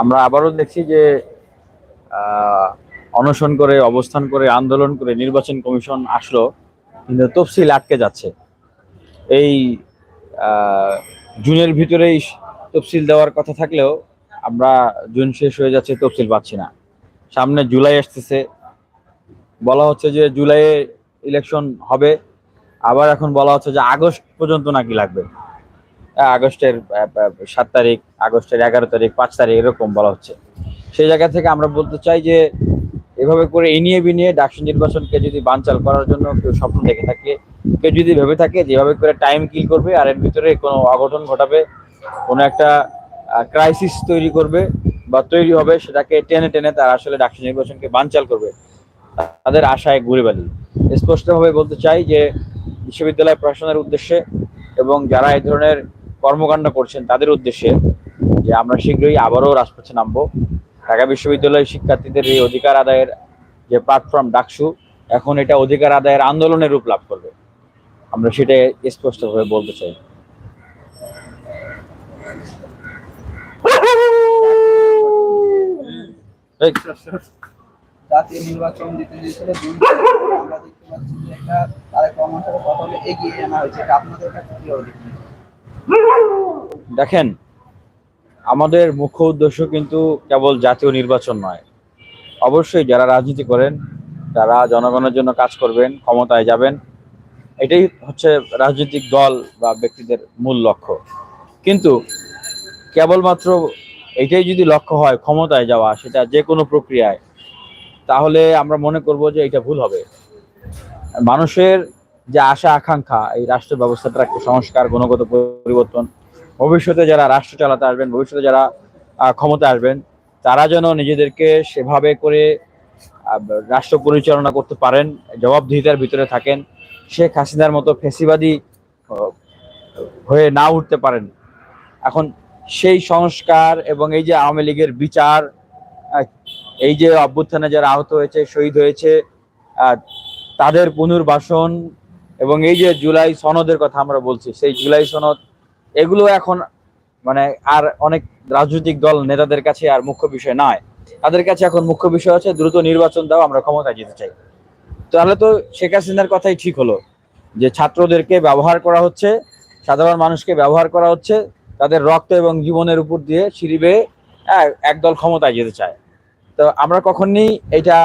আমরা আবারও দেখছি যে অনশন করে, অবস্থান করে, আন্দোলন করে নির্বাচন কমিশন আসলো, কিন্তু তফসিল আটকে যাচ্ছে। এই জুনের ভিতরেই তফসিল দেওয়ার কথা থাকলেও আমরা জুন শেষ হয়ে যাচ্ছে, তফসিল পাচ্ছি না। সামনে জুলাই আসতেছে। বলা হচ্ছে যে জুলাইয়ে ইলেকশন হবে। আবার এখন বলা হচ্ছে যে আগস্ট পর্যন্ত নাকি লাগবে। আগস্টের সাত তারিখ, আগস্টের এগারো তারিখ, পাঁচ তারিখ এরকম বলা হচ্ছে। সেই জায়গা থেকে আমরা বলতে চাই যে, এভাবে করে এনিয়ে বিনিয়ে ডাকসু নির্বাচনকে যদি বানচাল করার জন্য কেউ স্বপ্ন দেখে থাকে, কেউ যদি ভেবে থাকে যেভাবে করে টাইম কিল করবে আর এর ভিতরে কোনো অঘটন ঘটাবে, কোনো একটা ক্রাইসিস তৈরি করবে বা তৈরি হবে, সেটাকে টেনে টেনে তারা আসলে ডাকসু নির্বাচনকে বানচাল করবে। তাদের আশায় ঘুরে বালি স্পষ্টভাবে বলতে চাই যে, বিশ্ববিদ্যালয় প্রশাসনের উদ্দেশ্যে এবং যারা এই ধরনের কর্মকাণ্ড করছেন তাদের উদ্দেশ্যে যে আমরা শীঘ্রই আবারও রাজপথে নামবো। ঢাকা বিশ্ববিদ্যালয়ের শিক্ষার্থীদের এই অধিকার আদায়ের যে প্ল্যাটফর্ম ডাকসু এখন এটা অধিকার আদায়ের আন্দোলনের রূপ লাভ করবে। আমরা সেটা স্পষ্টভাবে বলতে চাই। জাতীয় নির্বাচন দিতে দিয়েছিল দুই আমরা দেখতে পাচ্ছি যে একটা তারেক রহমান সাথে কথা বলে এগিয়ে আনা হয়েছে। এটা আপনাদের কাছে কি দেখেন, আমাদের মুখ্য উদ্দেশ্য কিন্তু কেবল জাতীয় নির্বাচন নয়। অবশ্যই যারা রাজনীতি করেন, তারা জনগণের জন্য কাজ করবেন, ক্ষমতায় যাবেন। এটাই হচ্ছে রাজনৈতিক দল বা ব্যক্তিদের মূল লক্ষ্য। কিন্তু কেবলমাত্র এটাই যদি লক্ষ্য হয়, ক্ষমতায় যাওয়া, সেটা যে কোনো প্রক্রিয়ায়, তাহলে আমরা মনে করব যে এটা ভুল হবে। মানুষের যে আশা, আকাঙ্ক্ষা, এই রাষ্ট্র ব্যবস্থাটার একটা সংস্কার, গুণগত পরিবর্তন, ভবিষ্যতে যারা রাষ্ট্র চালাতে আসবেন, ভবিষ্যতে যারা ক্ষমতা আসবেন, তারা যেন নিজেদেরকে সেভাবে করে রাষ্ট্র পরিচালনা করতে পারেন, জবাবদিহিতার ভিতরে থাকেন, শেখ হাসিনার মতো ফেসিবাদী হয়ে না উঠতে পারেন। এখন সেই সংস্কার এবং এই যে আওয়ামী লীগের বিচার এই যে অভ্যুত্থানে যারা আহত হয়েছে, শহীদ হয়েছে তাদের পুনর্বাসন এবং এই যে জুলাই সনদের কথা আমরা বলছি সেই জুলাই সনদ এগুলো এখন মানে আর অনেক রাজনৈতিক দল নেতাদের কাছে আর মুখ্য বিষয় নয়। তাদের কাছে এখন মুখ্য বিষয় হচ্ছে দ্রুত নির্বাচন দাও আমরা ক্ষমতায় যেতে চাই। তাহলে তো শেখ হাসিনার কথাই ঠিক হলো যে ছাত্রদেরকে ব্যবহার করা হচ্ছে সাধারণ মানুষকে ব্যবহার করা হচ্ছে তাদের রক্ত এবং জীবনের উপর দিয়ে সিঁড়ি বেয়ে হ্যাঁ, একদল ক্ষমতায় যেতে চায়। তো আমরা কখনই এটা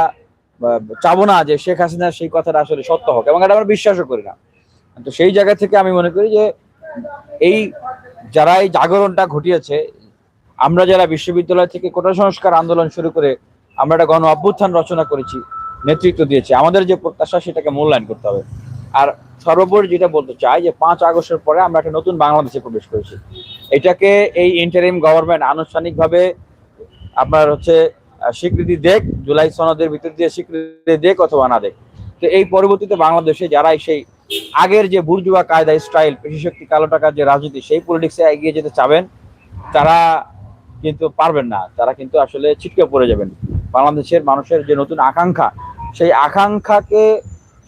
চাবো না যে শেখ হাসিনার সেই কথাটা আসলে সত্য হোক, এবং এটা আমরা বিশ্বাসও করি না। তো সেই জায়গা থেকে আমি মনে করি যে এই যারা এই জাগরণটা ঘটিয়েছে, আমরা যারা বিশ্ববিদ্যালয় থেকে কোটা সংস্কার আন্দোলন শুরু করে আমরা একটা গণ অভ্যুত্থান রচনা করেছি, নেতৃত্ব দিয়েছি, আমাদের যে প্রত্যাশা সেটাকে মূল্যায়ন করতে হবে। আর সর্বোপরি যেটা বলতে চাই যে পাঁচ আগস্টের পরে আমরা একটা নতুন বাংলাদেশে প্রবেশ করেছি। এটাকে এই ইন্টারিম গভর্নমেন্ট আনুষ্ঠানিকভাবে আপনার হচ্ছে স্বীকৃতি দেখ, জুলাই সনদের ভিতর দিয়ে স্বীকৃতি দেখ অথবা না দেখ। তো এই পরবর্তীতে বাংলাদেশে যারাই সেই আগের যে বুর্জুয়া কায়দা, স্টাইল পেশিশক্তি কালো টাকার যে রাজনীতি, সেই পলিটিক্সে এগিয়ে যেতে চাবেন, তারা কিন্তু পারবেন না। তারা কিন্তু আসলে ছিটকে পড়ে যাবেন। বাংলাদেশের মানুষের যে নতুন আকাঙ্ক্ষা, সেই আকাঙ্ক্ষাকে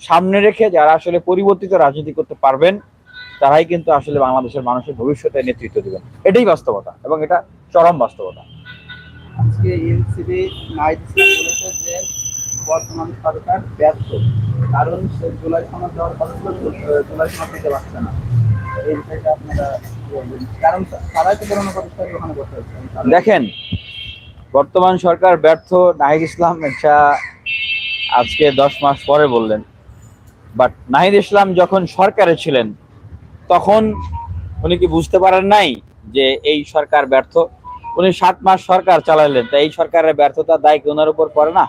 সামনে রেখে যারা আসলে পরিবর্তিত রাজনীতি করতে পারবেন, তারাই কিন্তু আসলে বাংলাদেশের মানুষের ভবিষ্যতে নেতৃত্ব দেবেন। এটাই বাস্তবতা এবং এটা চরম বাস্তবতা। আজকে এনসিবি নাইট বলেছে যে বর্তমান সরকার ব্যর্থ। কারণ সে জুলাই সনদ দেওয়ার কথা জুলাই সনদ দিতে পারছে না। কারণ তারাই তো দেখেন, বর্তমান সরকার ব্যর্থ, নাহিদ ইসলাম এটা আজকে দশ মাস পরে বললেন। বাট নাহিদ ইসলাম যখন সরকারে ছিলেন, তখন উনি কি বুঝতে পারেন নাই যে এই সরকার ব্যর্থ? উনি সাত মাস সরকার চালালেন, তা এই সরকারের ব্যর্থতার দায় কি ওনার উপর পড়ে না?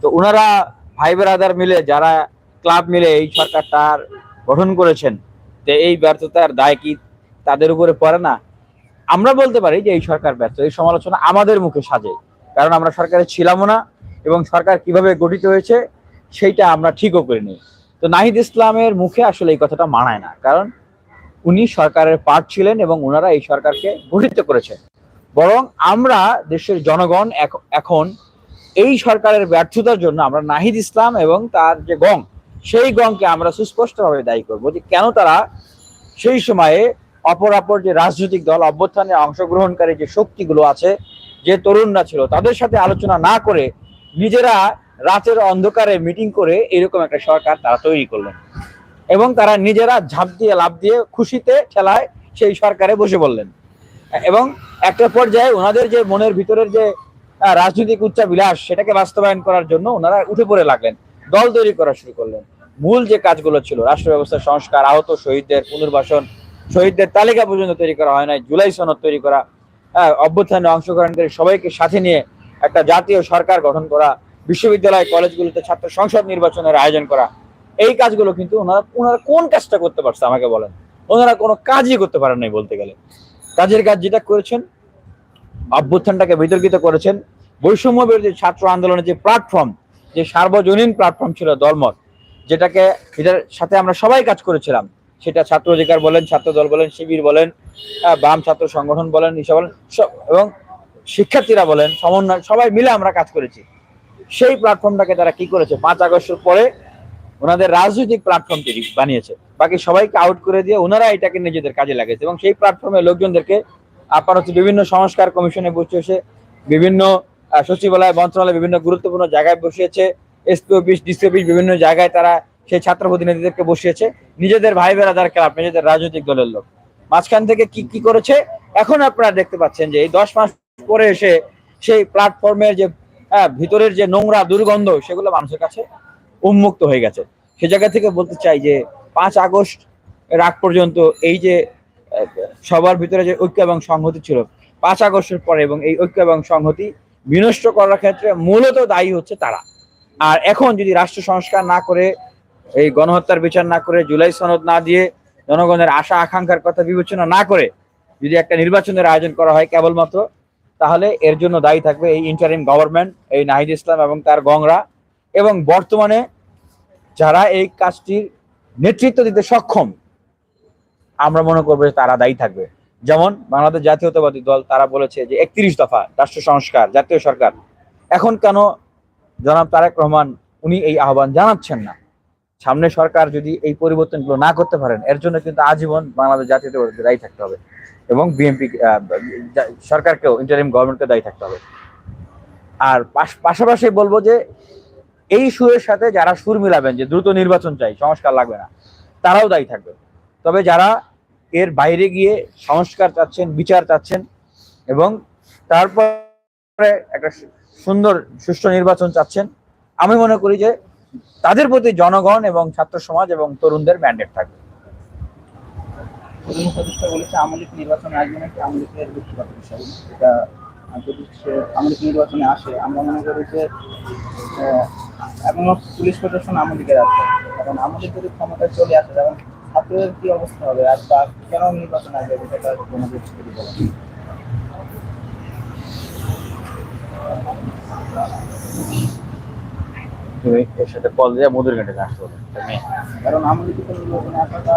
তো ওনারা ভাই বেরাদার মিলে যারা ক্লাব মিলে এই সরকারটার গঠন করেছেন, তো এই ব্যর্থতার দায় কি তাদের উপরে পড়ে না? আমরা বলতে পারি যে এই সরকার ব্যর্থ, এই সমালোচনা আমাদের মুখে সাজে, কারণ আমরা সরকারে ছিলামও না এবং সরকার কীভাবে গঠিত হয়েছে সেইটা আমরা ঠিকও করিনি। তো নাহিদ ইসলামের মুখে আসলে এই কথাটা মানায় না, কারণ উনি সরকারের পার্ট ছিলেন এবং ওনারা এই সরকারকে গঠিত করেছেন। বরং আমরা দেশের জনগণ এখ- এখন এই সরকারের ব্যর্থতার জন্য আমরা নাহিদ ইসলাম এবং তার যে গং, সেই গংকে আমরা সুস্পষ্টভাবে দায়ী করব যে কেন তারা সেই সময়ে অপর অপর যে রাজনৈতিক দল অভ্যুত্থানে অংশগ্রহণকারী যে শক্তিগুলো আছে, যে তরুণরা ছিল, তাদের সাথে আলোচনা না করে নিজেরা রাতের অন্ধকারে মিটিং করে এরকম একটা সরকার তারা তৈরি করলেন এবং তারা নিজেরা ঝাঁপ দিয়ে লাভ দিয়ে খুশিতে ঠেলায় সেই সরকারে বসে বললেন এবং একটা পর্যায়ে ওনাদের যে মনের ভিতরের যে রাজনৈতিক উচ্চাবিলাস সেটাকে বাস্তবায়ন করার জন্য ওনারা উঠে পড়ে লাগলেন, দল তৈরি করা শুরু করলেন। মূল যে কাজগুলো ছিল রাষ্ট্র ব্যবস্থার সংস্কার, আহত শহীদদের পুনর্বাসন, শহীদদের তালিকা পর্যন্ত তৈরি করা হয় নাই, জুলাই সনদ তৈরি করা অভ্যুত্থানে অংশগ্রহণকারী সবাইকে সাথে নিয়ে একটা জাতীয় সরকার গঠন করা, বিশ্ববিদ্যালয়, কলেজগুলোতে ছাত্র সংসদ নির্বাচনের আয়োজন করা, এই কাজগুলো কিন্তু ওনারা ওনারা কোন কাজটা করতে পারছে আমাকে বলেন? ওনারা কোনো কাজই করতে পারেন নাই বলতে গেলে। কাজের কাজ যেটা করেছেন, অভ্যুত্থানটাকে বিতর্কিত করেছেন, বৈষম্য বিরোধী ছাত্র আন্দোলনের যে প্ল্যাটফর্ম যে সার্বজনীন প্ল্যাটফর্ম ছিল দলমত, যেটাকে এটার সাথে আমরা সবাই কাজ করেছিলাম। সেটা ছাত্র অধিকার বলেন, ছাত্র দল বলেন, শিবির বলেন বাম ছাত্র সংগঠন বলেন ইসব বলেন, সব- এবং শিক্ষার্থীরা বলেন, সমন্বয়, সবাই মিলে আমরা কাজ করেছি। সেই প্ল্যাটফর্মটাকে তারা কি করেছে? পাঁচ আগস্টের পরে ওনাদের রাজনৈতিক প্ল্যাটফর্ম তৈরি বানিয়েছে। বাকি সবাইকে আউট করে দিয়ে ওনারা এটাকে নিজেদের কাজে লাগিয়েছে এবং সেই প্ল্যাটফর্মে লোকজনদেরকে আপনার হচ্ছে বিভিন্ন সংস্কার কমিশনে বসে এসে বিভিন্ন সচিবালয়, মন্ত্রণালয় বিভিন্ন গুরুত্বপূর্ণ জায়গায় বসিয়েছে এসপি অফিস ডিসি অফিস বিভিন্ন জায়গায় তারা সেই ছাত্র প্রতিনিধিদেরকে বসিয়েছে, নিজেদের ভাই বেড়াদার ক্লাব নিজেদের রাজনৈতিক দলের লোক। মাঝখান থেকে কি কি করেছে? এখন আপনারা দেখতে পাচ্ছেন যে এই দশ মাস পরে এসে সেই প্ল্যাটফর্মের যে ভিতরের যে নোংরা দুর্গন্ধ, সেগুলো মানুষের কাছে উন্মুক্ত হয়ে গেছে। সে জায়গা থেকে বলতে চাই যে, পাঁচ আগস্ট রাগ পর্যন্ত এই যে সবার ভিতরে যে ঐক্য এবং সংহতি ছিল, পাঁচ আগস্টের পরে এবং এই ঐক্য এবং সংহতি বিনষ্ট করার ক্ষেত্রে মূলত দায়ী হচ্ছে তারা। আর এখন যদি রাষ্ট্র সংস্কার না করে, এই গণহত্যার বিচার না করে, জুলাই সনদ না দিয়ে জনগণের আশা আকাঙ্ক্ষার কথা বিবেচনা না করে যদি একটা নির্বাচনের আয়োজন করা হয় কেবলমাত্র, তাহলে এর জন্য দায়ী থাকবে এই ইন্টারিম গভর্নমেন্ট এই নাহিদ ইসলাম এবং তার গংরা। এবং বর্তমানে যারা এই কাজটির নেতৃত্ব দিতে সক্ষম, আমরা মনে করব তারা দায়ী থাকবে। যেমন বাংলাদেশ জাতীয়তাবাদী দল, তারা বলেছে যে একত্রিশ দফা রাষ্ট্র সংস্কার, জাতীয় সরকার। এখন কেন জনাব তারেক রহমান, উনি এই আহ্বান জানাচ্ছেন না? সামনে সরকার যদি এই পরিবর্তনগুলো না করতে পারেন, এর জন্য কিন্তু আজীবন বাংলাদেশ জাতীয়তাবাদীকে দায়ী থাকতে হবে এবং বিএনপি সরকারকেও ইন্টারিম গভর্নমেন্টকে দায়ী থাকতে হবে। আর পাশ- পাশাপাশি বলব যে এই সুরের সাথে যারা সুর মিলাবেন, যে দ্রুত নির্বাচন চাই, সংস্কার লাগবে না, তারাও দায়ী থাকবে। তবে যারা এর বাইরে গিয়ে সংস্কার চাচ্ছেন, বিচার চাচ্ছেন এবং তারপরে একটা সুন্দর, সুষ্ঠু নির্বাচন চাচ্ছেন, আমি মনে করি যে তাদের প্রতি জনগণ এবং ছাত্র সমাজ এবং তরুণদের ম্যান্ডেট থাকবে। নির্বাচনে যদি সে আমলিক নির্বাচনে আসে আমরা মনে করি যে আহ, এখনও পুলিশ প্রশাসন আমলিকের আছে এখন আমলিক যদি ক্ষমতায় চলে আসে তখন ছাত্রদের কি অবস্থা হবে? আর বা কেন নির্বাচন আসবে তোমাদের যদি বলেন তুমি এর সাথে কল দিয়ে মধুর ঘাটে আসতে হবে কারণ আমলিক তো নির্বাচনে আসাটা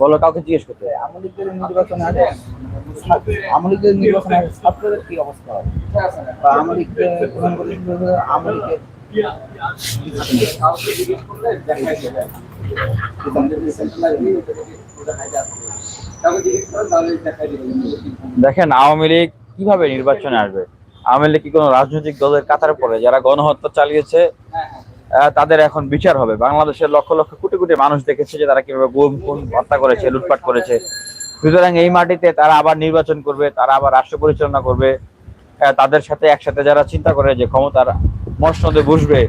বলো কাউকে জিজ্ঞেস করতে নির্বাচনে নির্বাচনে ছাত্রদের কি অবস্থা বা দেখেন আওয়ামী লীগ কীভাবে নির্বাচনে আসবে? আওয়ামী লীগ কি কোনো রাজনৈতিক দলের কাতারে পড়ে যারা গণহত্যা চালিয়েছে? তাদের এখন বিচার হবে। বাংলাদেশের লক্ষ লক্ষ কোটি কোটি মানুষ দেখেছে যে তারা কীভাবে গুম খুন, হত্যা করেছে, লুটপাট করেছে। সুতরাং এই মাটিতে তারা আবার নির্বাচন করবে, তারা আবার রাষ্ট্র পরিচালনা করবে। তাদের সাথে একসাথে যারা চিন্তা করে যে ক্ষমতার মসনদে বসবে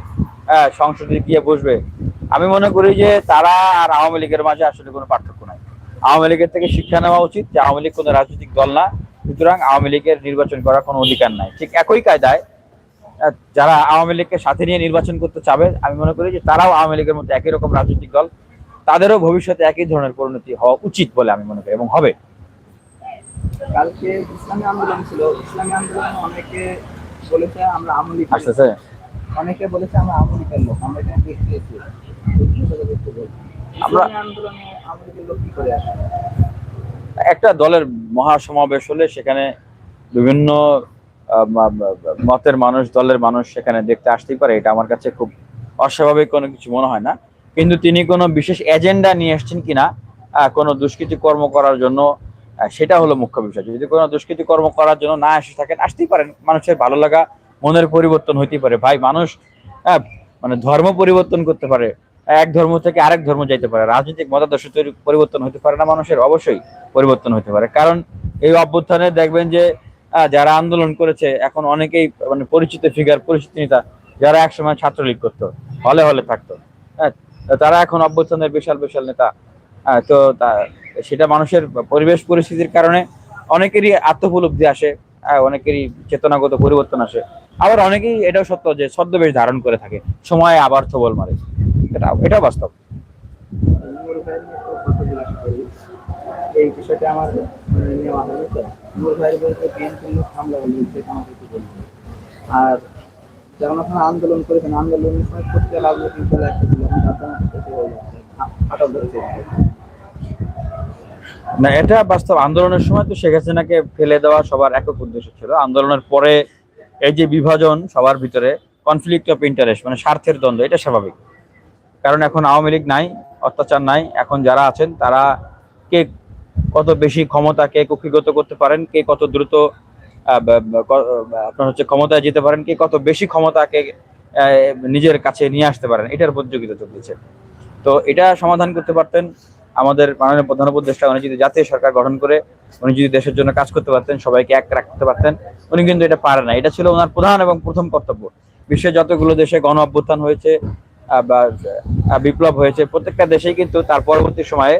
হ্যাঁ সংসদে গিয়ে বসবে, আমি মনে করি যে তারা আর আওয়ামী লীগের মাঝে আসলে কোনো পার্থক্য নাই। আওয়ামী লীগের থেকে শিক্ষা নেওয়া উচিত যে আওয়ামী লীগ কোনো রাজনৈতিক দল না, সুতরাং আওয়ামী লীগের নির্বাচন করার কোনো অধিকার নাই। ঠিক একই কায়দায় যারা আওয়ামী লীগকে সাথে নিয়ে নির্বাচন করতে চাবে আমি মনে করি যে তারাও আওয়ামী লীগের মধ্যে একই রকম রাজনৈতিক দল তাদেরও ভবিষ্যতে একই ধরনের পরিণতি হওয়া উচিত বলে আমি মনে করি এবং হবে। কালকে ইসলামী আন্দোলন ছিল ইসলামী আন্দোলনে অনেকে বলেছে আমরা আমলি আসতেছে। অনেকে বলেছে আমরা আমলিকের লোক আমরা এখানে দেখতে এসেছি আমরা- আন্দোলনে আমলিকের লোক কি করে একটা দলের মহাসমাবেশ হলে সেখানে বিভিন্ন মতের মানুষ, দলের মানুষ সেখানে দেখতে আসতেই পারে। এটা আমার কাছে খুব অস্বাভাবিক কোনো কিছু মনে হয় না। কিন্তু তিনি কোনো বিশেষ এজেন্ডা নিয়ে এসেছেন কিনা কোনো দুষ্কৃতি কর্ম করার জন্য সেটা হলো মুখ্য বিষয়। যদি কোনো দুষ্কৃতি কর্ম করার জন্য না এসে থাকেন, আসতেই পারেন। মানুষের ভালো লাগা মনের পরিবর্তন হইতেই পারে। ভাই, মানুষ মানে ধর্ম পরিবর্তন করতে পারে। এক ধর্ম থেকে আরেক ধর্ম যাইতে পারে। রাজনৈতিক মতাদর্শ তৈরি পরিবর্তন হতে পারে না মানুষের, অবশ্যই পরিবর্তন হতে পারে। কারণ এই অভ্যুত্থানে দেখবেন যে যারা আন্দোলন করেছে এখন অনেকেই মানে পরিচিত ফিগার পরিচিত নেতা যারা একসময় ছাত্রলীগ করতো হলে হলে থাকতো। হ্যাঁ তারা এখন অভ্যুত্থানের বিশাল বিশাল নেতা। আহ, তো সেটা মানুষের পরিবেশ পরিস্থিতির কারণে অনেকেরই আত্মপলব্ধি আসে আহ, অনেকেরই চেতনাগত পরিবর্তন আসে। আবার অনেকেই এটাও সত্য যে ছদ্মবেশ ধারণ করে থাকে সময় আবার থবল মারে। এটা এটাও বাস্তব। এই বিষয়টা আমার নেওয়া তো। আর আপনারা আন্দোলন করেছেন, আন্দোলনের সময় না, এটা বাস্তব। আন্দোলনের সময় তো শেখ হাসিনাকে ফেলে দেওয়া সবার একক উদ্দেশ্য ছিল। আন্দোলনের পরে এই যে বিভাজন সবার ভিতরে কনফ্লিক্ট অফ ইন্টারেস্ট মানে স্বার্থের দ্বন্দ্ব, এটা স্বাভাবিক। কারণ এখন আওয়ামী লীগ নাই, অত্যাচার নাই। এখন যারা আছেন, তারা কে কত বেশি ক্ষমতা কে কক্ষিগত করতে পারেন, কে কত দ্রুত আপনার হচ্ছে ক্ষমতায় যেতে পারেন, কে কত বেশি ক্ষমতাকে নিজের কাছে নিয়ে আসতে পারেন, এটার প্রতিযোগিতা চলতেছে। তো এটা সমাধান করতে পারতেন। আমাদের মাননীয় প্রধান উপদেষ্টা, উনি যদি জাতীয় সরকার গঠন করে, উনি যদি দেশের জন্য কাজ করতে পারতেন, সবাইকে এক রাখতে পারতেন, উনি কিন্তু এটা পারে না। এটা ছিল ওনার প্রধান এবং প্রথম কর্তব্য। বিশ্বের যতগুলো দেশে গণ অভ্যুত্থান হয়েছে বা বিপ্লব হয়েছে, প্রত্যেকটা দেশেই কিন্তু তার পরবর্তী সময়ে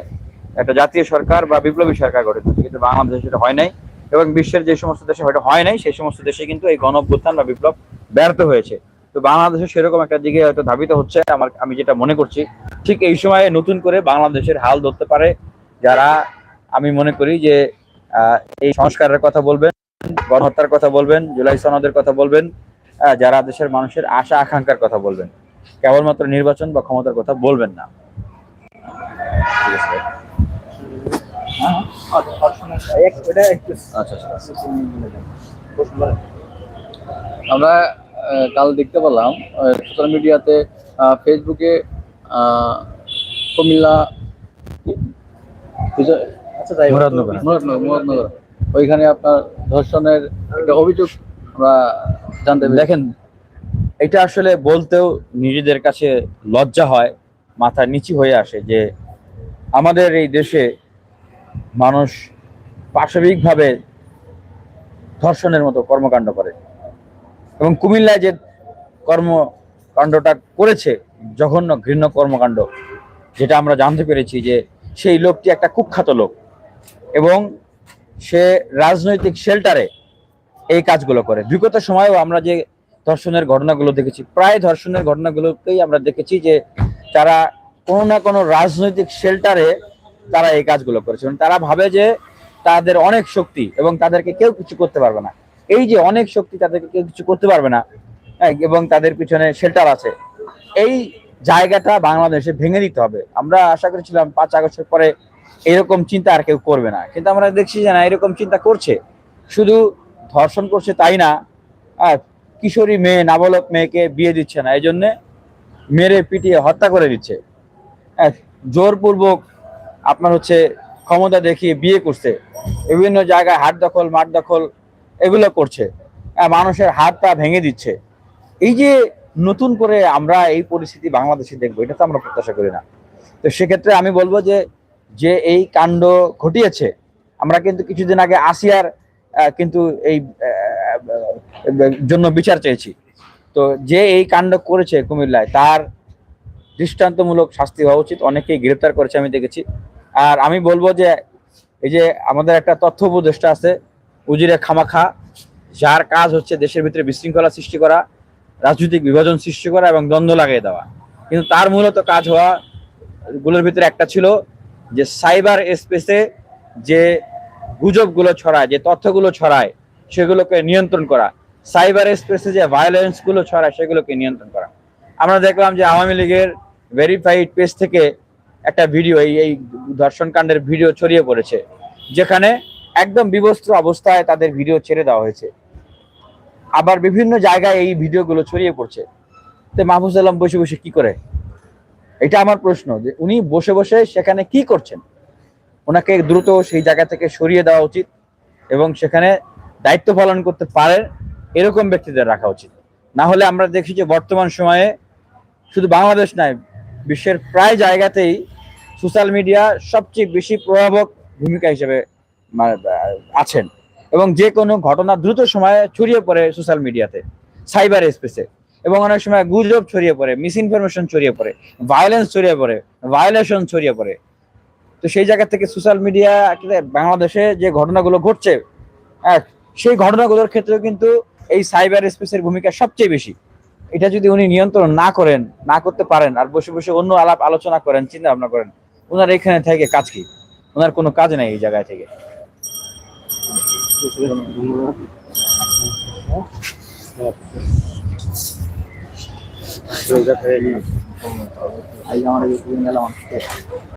একটা জাতীয় সরকার বা বিপ্লবী সরকার গঠিত। কিন্তু বাংলাদেশে সেটা হয় নাই। এবং বিশ্বের যে সমস্ত দেশে হয়তো হয় নাই, সেই সমস্ত দেশে কিন্তু এই গণ অভ্যুত্থান বা বিপ্লব ব্যর্থ হয়েছে। তো বাংলাদেশে সেরকম একটা দিকে হয়তো ধাবিত হচ্ছে, আমার, আমি যেটা মনে করছি, ঠিক এই সময়ে নতুন করে বাংলাদেশের হাল ধরতে পারে যারা, আমি মনে করি যে এই সংস্কারের কথা বলবেন, গণহত্যার কথা বলবেন, জুলাই সনদের কথা বলবেন যারা দেশের মানুষের আশা আকাঙ্ক্ষার কথা বলবেন। কেবলমাত্র নির্বাচন বা ক্ষমতার কথা বলবেন না হ্যাঁ ধর্ষণের এক- এটা একটু আচ্ছা আচ্ছা প্রশ্ন করেন। আমরা কাল দেখতে পেলাম সোশ্যাল মিডিয়াতে ফেসবুকে কুমিল্লা আচ্ছা মুরাদনগর। ওইখানে আপনার ধর্ষণের একটা অভিযোগ আমরা জানতে দেখেন এটা আসলে বলতেও নিজেদের কাছে লজ্জা হয় মাথা নিচু হয়ে আসে যে আমাদের এই দেশে মানুষ পাশবিকভাবে ধর্ষণের মতো কর্মকাণ্ড করে। এবং কুমিল্লায় যে কর্মকাণ্ডটা করেছে, জঘন্য ঘৃণ্য কর্মকাণ্ড, যেটা আমরা জানতে পেরেছি যে সেই লোকটি একটা কুখ্যাত লোক এবং সে রাজনৈতিক শেল্টারে এই কাজগুলো করে। বিগত সময়েও আমরা যে ধর্ষণের ঘটনাগুলো দেখেছি, প্রায় ধর্ষণের ঘটনাগুলোকেই আমরা দেখেছি যে তারা কোনো না কোনো রাজনৈতিক শেল্টারে তারা এই কাজগুলো করেছে তারা ভাবে যে তাদের অনেক শক্তি এবং তাদেরকে কেউ কিছু করতে পারবে না। এই যে অনেক শক্তি তাদেরকে কেউ কিছু করতে পারবে না হ্যাঁ, এবং তাদের পিছনে শেল্টার আছে এই জায়গাটা বাংলাদেশে ভেঙে দিতে হবে। আমরা আশা করেছিলাম পাঁচ আগস্টের পরে এরকম চিন্তা আর কেউ করবে না কিন্তু আমরা দেখছি যে না এরকম চিন্তা করছে। শুধু ধর্ষণ করছে তাই না কিশোরী মেয়ে নাবালক মেয়েকে বিয়ে দিচ্ছে না এই জন্যে মেরে পিটিয়ে হত্যা করে দিচ্ছে। জোরপূর্বক আপনার হচ্ছে ক্ষমতা দেখিয়ে বিয়ে করছে, বিভিন্ন জায়গায় হাট দখল, মাঠ দখল, এগুলো করছে। মানুষের হাত পা ভেঙে দিচ্ছে। এই যে নতুন করে আমরা এই পরিস্থিতি বাংলাদেশে দেখব, এটা তো আমরা প্রত্যাশা করি না। তো সেক্ষেত্রে আমি বলব যে যে এই কাণ্ড ঘটিয়েছে, আমরা কিন্তু কিছুদিন আগে আসিয়ার কিন্তু এই জন্য বিচার চেয়েছি। তো যে এই কাণ্ড করেছে কুমিল্লায়, তার দৃষ্টান্তমূলক শাস্তি হওয়া উচিত। অনেকেই গ্রেপ্তার করেছে, আমি দেখেছি। আর আমি বলব যে, এই যে আমাদের একটা তথ্য উপদেষ্টা আছে, উজিরে খামাখা, যার কাজ হচ্ছে দেশের ভিতরে বিশৃঙ্খলা সৃষ্টি করা, রাজনৈতিক বিভাজন সৃষ্টি করা এবং দ্বন্দ্ব লাগিয়ে দেওয়া। কিন্তু তার মূলত কাজ হওয়া গুলোর ভিতরে একটা ছিল যে, সাইবার স্পেসে যে গুজবগুলো ছড়ায়, যে তথ্যগুলো ছড়ায়, সেগুলোকে নিয়ন্ত্রণ করা। সাইবার স্পেসে যে ভায়োলেন্সগুলো ছড়ায়, সেগুলোকে নিয়ন্ত্রণ করা। আমরা দেখলাম যে আওয়ামী লীগের ভেরিফাইড পেজ থেকে একটা ভিডিও, এই এই ধর্ষণ কাণ্ডের ভিডিও ছড়িয়ে পড়েছে, যেখানে একদম বিবস্ত্র অবস্থায় তাদের ভিডিও ছেড়ে দেওয়া হয়েছে। আবার বিভিন্ন জায়গায় এই ভিডিওগুলো ছড়িয়ে পড়ছে। তো মাহফুজ আলম বসে বসে কি করে? এটা আমার প্রশ্ন, যে উনি বসে বসে সেখানে কি করছেন? ওনাকে দ্রুত সেই জায়গা থেকে সরিয়ে দেওয়া উচিত এবং সেখানে দায়িত্ব পালন করতে পারে এরকম ব্যক্তিদের রাখা উচিত। না হলে আমরা দেখি যে বর্তমান সময়ে শুধু বাংলাদেশ নয়, বিশ্বের প্রায় জায়গাতেই সোশ্যাল মিডিয়া সবচেয়ে বেশি প্রভাবক ভূমিকা হিসেবে আছেন এবং যে কোনো ঘটনা দ্রুত সময়ে ছড়িয়ে পড়ে সোশ্যাল মিডিয়াতে, সাইবার স্পেসে এবং অনেক সময় গুজব ছড়িয়ে পড়ে মিস ইনফরমেশন ছড়িয়ে পড়ে ভায়োলেন্স ছড়িয়ে পড়ে ভায়োলেশন ছড়িয়ে পড়ে। তো সেই জায়গা থেকে সোশ্যাল মিডিয়া বাংলাদেশে যে ঘটনাগুলো ঘটছে হ্যাঁ সেই ঘটনাগুলোর ক্ষেত্রেও কিন্তু এই সাইবার স্পেসের ভূমিকা সবচেয়ে বেশি। এটা যদি উনি নিয়ন্ত্রণ না করেন, না করতে পারেন, আর বসে বসে অন্য আলাপ আলোচনা করেন, চিন্তা ভাবনা করেন ওনার এখানে থেকে কাজ কি? ওনার কোনো কাজ নাই এই জায়গায় থেকে?